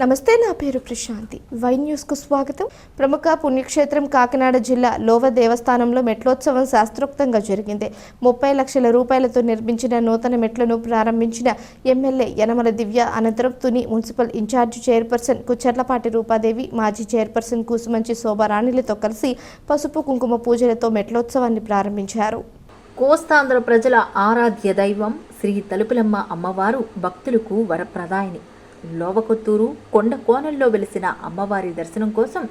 నమస్తే నా పేరు ప్రశాంతి. వై న్యూస్కు స్వాగతం. ప్రముఖ పుణ్యక్షేత్రం కాకినాడ జిల్లా లోవ దేవస్థానంలో మెట్లోత్సవం శాస్త్రోక్తంగా జరిగింది. ముప్పై లక్షల రూపాయలతో నిర్మించిన నూతన మెట్లను ప్రారంభించిన ఎమ్మెల్యే యనమల దివ్య అనంతరం Tuni municipal incharge chairperson Kucharlapati Rupadevi మాజీ చైర్పర్సన్ కూసుమంచి శోభారాణిలతో కలిసి పసుపు కుంకుమ పూజలతో మెట్లోత్సవాన్ని ప్రారంభించారు. కోస్తాంధ్ర ప్రజల ఆరాధ్య దైవం శ్రీ తలుపులమ్మ అమ్మవారు భక్తులకు వరప్రదాయిని. లోవకొత్తూరు కొండ కోణంలో వెలిసిన అమ్మవారి దర్శనం కోసం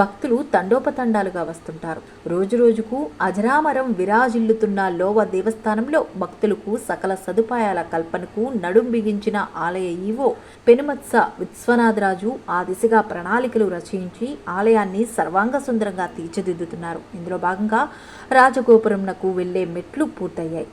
భక్తులు తండోపతండాలుగా వస్తుంటారు. రోజురోజుకు అజరామరం విరాజిల్లుతున్న లోవ దేవస్థానంలో భక్తులకు సకల సదుపాయాల కల్పనకు నడుం బిగించిన ఆలయ ఈవో పెనుమత్స విశ్వనాథరాజు ఆ దిశగా ప్రణాళికలు రచయించి ఆలయాన్ని సర్వాంగ సుందరంగా తీర్చిదిద్దుతున్నారు. ఇందులో భాగంగా రాజగోపురంనకు వెళ్ళే మెట్లు పూర్తయ్యాయి.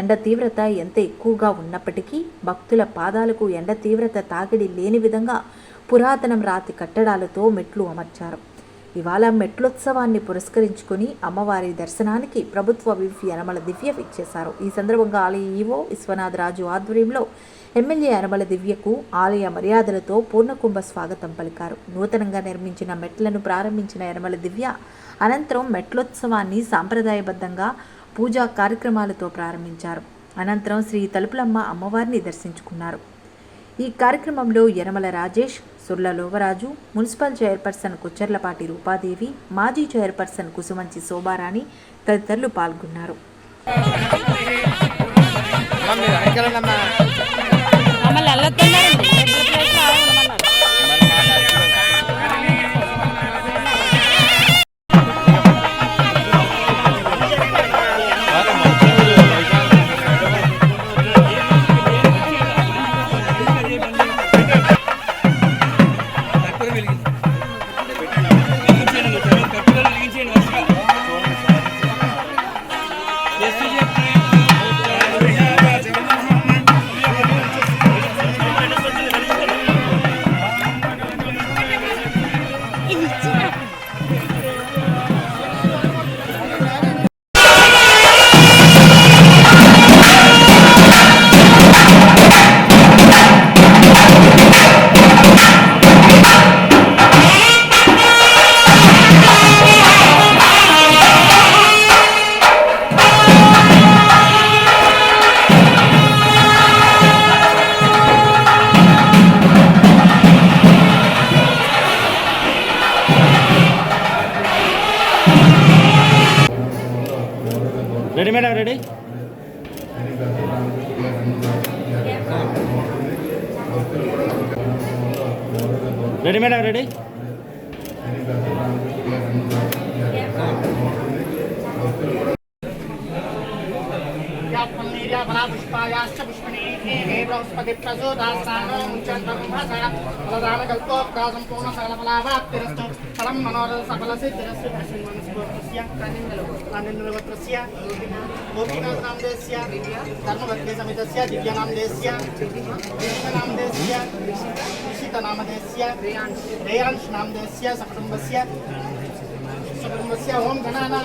ఎండ తీవ్రత ఎంత ఎక్కువగా ఉన్నప్పటికీ భక్తుల పాదాలకు ఎండ తీవ్రత తాకిడి లేని విధంగా పురాతనం రాతి కట్టడాలతో మెట్లు అమర్చారు. ఇవాళ మెట్లోత్సవాన్ని పురస్కరించుకొని అమ్మవారి దర్శనానికి ప్రభుత్వ విప్ యనమల దివ్య ఇచ్చేశారు ఈ సందర్భంగా ఆలయ ఈవో విశ్వనాథరాజు ఆధ్వర్యంలో ఎమ్మెల్యే యనమల దివ్యకు ఆలయ మర్యాదలతో పూర్ణకుంభ స్వాగతం పలికారు. నూతనంగా నిర్మించిన మెట్లను ప్రారంభించిన యనమల దివ్య అనంతరం మెట్లోత్సవాన్ని సాంప్రదాయబద్ధంగా పూజా కార్యక్రమాలతో ప్రారంభించారు. అనంతరం శ్రీ తలుపులమ్మ అమ్మవారిని దర్శించుకున్నారు. ఈ కార్యక్రమంలో యనమల రాజేష్ సుర్ల లోవరాజు మున్సిపల్ చైర్పర్సన్ కుచ్చర్లపాటి రూపాదేవి మాజీ చైర్పర్సన్ కుసుమంచి శోభారాణి తదితరులు పాల్గొన్నారు. మమ్మల్ని ready madam ready ready madam ready పుష్పాయాశ్చ పుష్పణే मे बृहस्पति प्रचोदास्थानो मुञ्चन् ब्रह्मसः फलदानकल्पोप्रासं पूर्णफलफलाभाप्तिरस्तु फलं मनोरथ सफलसिद्धिरस्तु भस्मिन्मनस्फूर्तस्य कानिन्दलवत्रस्य गोपीनाथनामदेस्य धर्मभक्तिसमितस्य दिव्यनामदेस्य दिव्यनामदेस्य ऋषितनामदेस्य रेयांशनामदेस्य सकुटुम्बस्य सकुटुम्बस्य ॐ गणानां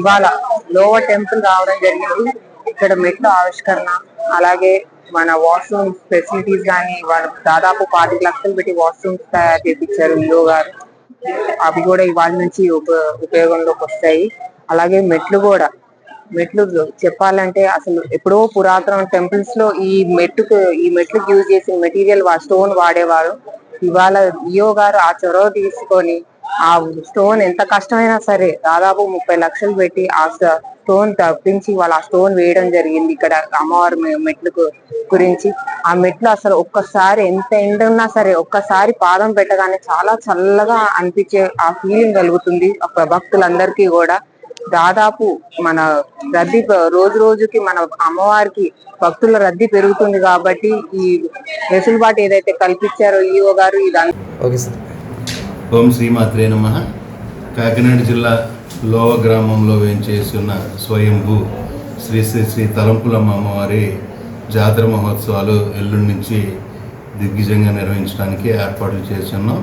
ఇవాళ లోవర్ టెంపుల్ రావడం జరిగింది. ఇక్కడ మెట్ల ఆవిష్కరణ అలాగే మన వాష్రూమ్ ఫెసిలిటీస్ కానీ వాళ్ళు దాదాపు పాతి లక్షలు పెట్టి వాష్రూమ్స్ తయారు చేపించారు ఈఓ గారు. అవి కూడా ఇవాళ నుంచి ఉప- ఉపయోగంలోకి వస్తాయి. అలాగే మెట్లు కూడా మెట్లు చెప్పాలంటే అసలు ఎప్పుడో పురాతన టెంపుల్స్లో ఈ మెట్టుకు ఈ మెట్లుకి యూజ్ చేసిన మెటీరియల్ స్టోన్ వాడేవారు. ఇవాళ ఈయో గారు ఆ చొరవ తీసుకొని ఆ స్టోన్ ఎంత కష్టమైనా సరే దాదాపు ముప్పై లక్షలు పెట్టి ఆ స్టోన్ తప్పించి వాళ్ళ ఆ స్టోన్ వేయడం జరిగింది ఇక్కడ అమ్మవారి మెట్లు మెట్లకు గురించి. ఆ మెట్లు అసలు ఒక్కసారి ఎంత ఎండ ఉన్నా సరే ఒక్కసారి పాదం పెట్టగానే చాలా చల్లగా అనిపించే ఆ ఫీలింగ్ కలుగుతుంది. ఆ భక్తులందరికీ కూడా. దాదాపు మన రద్దీ రోజు రోజుకి మన అమ్మవారికి భక్తుల రద్దీ పెరుగుతుంది కాబట్టి ఈ వెసులుబాటు ఏదైతే కల్పించారో ఈఓ గారు ఇదంతా ఓం శ్రీమాత్రే నమ. కాకినాడ జిల్లా లోవ గ్రామంలో వేంచేసి ఉన్న స్వయంభూ శ్రీ శ్రీ శ్రీ తలంపులమ్మ అమ్మవారి జాతర మహోత్సవాలు ఎల్లుండి నుంచి దిగ్విజయంగా నిర్వహించడానికి ఏర్పాట్లు చేసి ఉన్నాం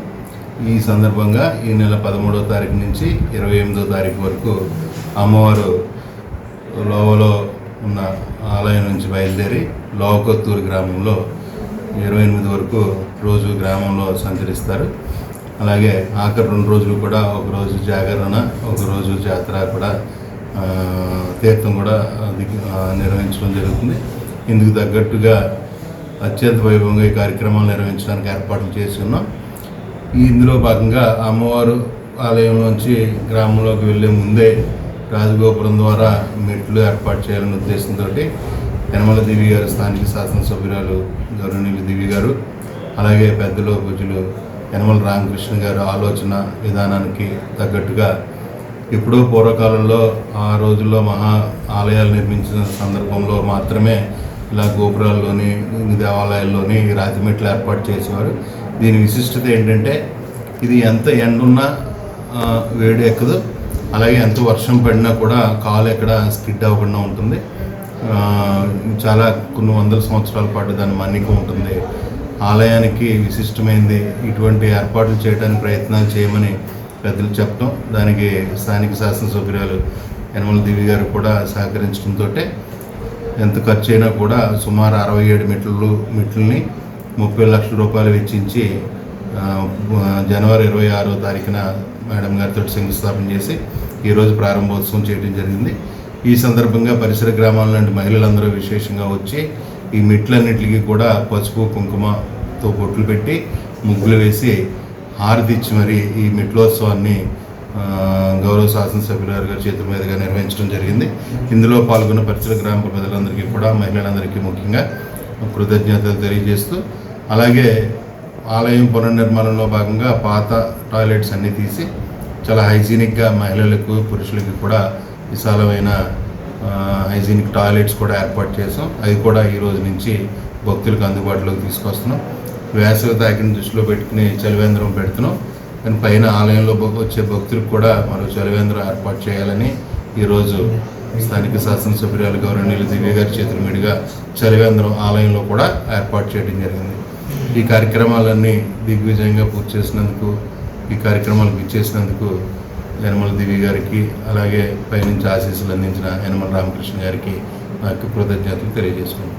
ఈ సందర్భంగా ఈ నెల పదమూడవ తారీఖు నుంచి ఇరవై ఎనిమిదో తారీఖు వరకు అమ్మవారు లోవలో ఉన్న ఆలయం నుంచి బయలుదేరి లోవకొత్తూరు గ్రామంలో ఇరవై ఎనిమిది వరకు రోజు గ్రామంలో సంచరిస్తారు. అలాగే ఆఖరి రెండు రోజులు కూడా ఒక రోజు జాగరణ ఒక రోజు జాతర కూడా తీర్థం కూడా నిర్వహించడం జరుగుతుంది. ఇందుకు తగ్గట్టుగా అత్యంత వైభవంగా ఈ కార్యక్రమాలు నిర్వహించడానికి ఏర్పాట్లు చేసి ఉన్నాం ఇందులో భాగంగా అమ్మవారు ఆలయంలోంచి గ్రామంలోకి వెళ్ళే ముందే రాజగోపురం ద్వారా మెట్లు ఏర్పాటు చేయాలనే ఉద్దేశంతో యనమల దేవి గారు స్థానిక శాసనసభ్యురాలు గౌరవనీయులు దేవి గారు అలాగే పెద్దలు పూజలు యనమల రామకృష్ణ గారు ఆలోచన విధానానికి తగ్గట్టుగా ఎప్పుడో పూర్వకాలంలో ఆ రోజుల్లో మహా ఆలయాలు నిర్మించిన సందర్భంలో మాత్రమే ఇలా గోపురాల్లోని దేవాలయాల్లోని రాతిమెట్లు ఏర్పాటు చేసేవారు. దీని విశిష్టత ఏంటంటే ఇది ఎంత ఎండున్నా వేడి ఎక్కదు. అలాగే ఎంత వర్షం పడినా కూడా కాలు ఎక్కడ స్కిడ్ అవ్వకుండా ఉంటుంది. చాలా కొన్ని వందల సంవత్సరాల పాటు దాని మన్నిక ఉంటుంది. ఆలయానికి విశిష్టమైంది ఇటువంటి ఏర్పాట్లు చేయడానికి ప్రయత్నాలు చేయమని పెద్దలు చెప్పడం దానికి స్థానిక శాసనసభ్యురాలు యనమల దేవి గారు కూడా సహకరించడంతో ఎంత ఖర్చు అయినా కూడా సుమారు అరవై ఏడు మెట్లు మెట్లని ముప్పై లక్షల రూపాయలు వెచ్చించి జనవరి ఇరవై ఆరో తారీఖున మేడం గారితో శంకుస్థాపన చేసి ఈరోజు ప్రారంభోత్సవం చేయడం జరిగింది. ఈ సందర్భంగా పరిసర గ్రామాల నుండి మహిళలందరూ విశేషంగా వచ్చి ఈ మెట్లన్నింటికి కూడా పసుపు కుంకుమ తో బొట్లు పెట్టి ముగ్గులు వేసి హారతిచ్చి మరి ఈ మెట్లోత్సవాన్ని గౌరవ శాసనసభ్యులు గారి చేతుల మీదుగా నిర్వహించడం జరిగింది. ఇందులో పాల్గొన్న పరిసర గ్రామ ప్రజలందరికీ కూడా మహిళలందరికీ ముఖ్యంగా కృతజ్ఞతలు తెలియజేస్తూ అలాగే ఆలయం పునర్నిర్మాణంలో భాగంగా పాత టాయిలెట్స్ అన్నీ తీసి చాలా హైజీనిక్గా మహిళలకు పురుషులకి కూడా విశాలమైన హైజీనిక్ టాయిలెట్స్ కూడా ఏర్పాటు చేసాం. అది కూడా ఈ రోజు నుంచి భక్తులకు అందుబాటులోకి తీసుకొస్తున్నాం. వేసవి తాకిని దృష్టిలో పెట్టుకుని చలివేంద్రం పెడుతున్నాం. కానీ పైన ఆలయంలో వచ్చే భక్తులకు కూడా మరో చలివేంద్రం ఏర్పాటు చేయాలని ఈరోజు స్థానిక శాసనసభ్యురాలు గౌరవనీయులు దివ్య గారి చేతుల మీదుగా చలివేంద్రం ఆలయంలో కూడా ఏర్పాటు చేయడం జరిగింది. ఈ కార్యక్రమాలన్నీ దిగ్విజయంగా పూర్తి చేసినందుకు ఈ కార్యక్రమాలకు ఇచ్చేసినందుకు యనమల దివి గారికి అలాగే పైనుంచి ఆశీస్సులు అందించిన యనమల రామకృష్ణ గారికి నాకు కృతజ్ఞతలు తెలియజేసుకుంటున్నాను.